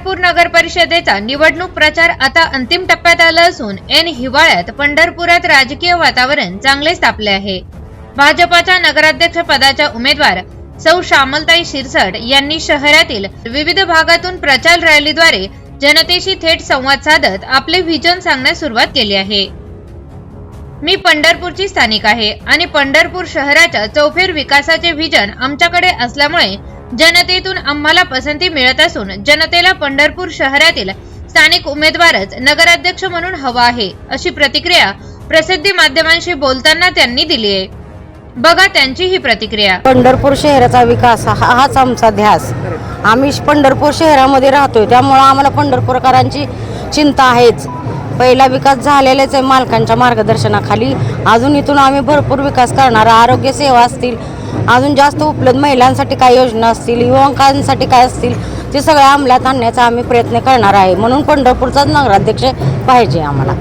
पंढरपूर नगर परिषदेचा निवडणूक प्रचार आता अंतिम टप्प्यात आला असून ऐन हिवाळ्यात पंढरपुरात राजकीय वातावरण चांगलेच तापले आहे. भाजपाच्या नगराध्यक्ष पदाच्या उमेदवार सौ श्यामलताई शिरसट यांनी शहरातील विविध भागातून प्रचार रॅलीद्वारे जनतेशी थेट संवाद साधत आपले व्हिजन सांगण्यास सुरुवात केली आहे. मी पंढरपूरची स्थानिक आहे आणि पंढरपूर शहराच्या चौफेर विकासाचे व्हिजन आमच्याकडे असल्यामुळे जनतेतून आम्हाला पसंती मिळत असून जनतेला पंढरपूर शहरातील स्थानिक उमेदवारच नगराध्यक्ष म्हणून हवा आहे अशी प्रतिक्रिया प्रसिद्धी माध्यमांशी बोलताना त्यांनी दिली आहे. बघा त्यांची ही प्रतिक्रिया. पंढरपूर शहराचा विकास हा हाच आमचा ध्यास. आम्ही पंढरपूर शहरामध्ये राहतोय त्यामुळं आम्हाला पंढरपूरकरांची चिंता आहेच. पहिला विकास झालेलाच आहे मालकांच्या मार्गदर्शनाखाली. अजून इथून आम्ही भरपूर विकास करणार आरोग्य सेवा असतील अजून जास्त उपलब्ध महिलांसाठी काय योजना असतील युवकांसाठी काय असतील ते सगळ्या अंमलात आणण्याचा आम्ही प्रयत्न करणार आहे. म्हणून पंढरपूरचाच नगराध्यक्ष पाहिजे आम्हाला.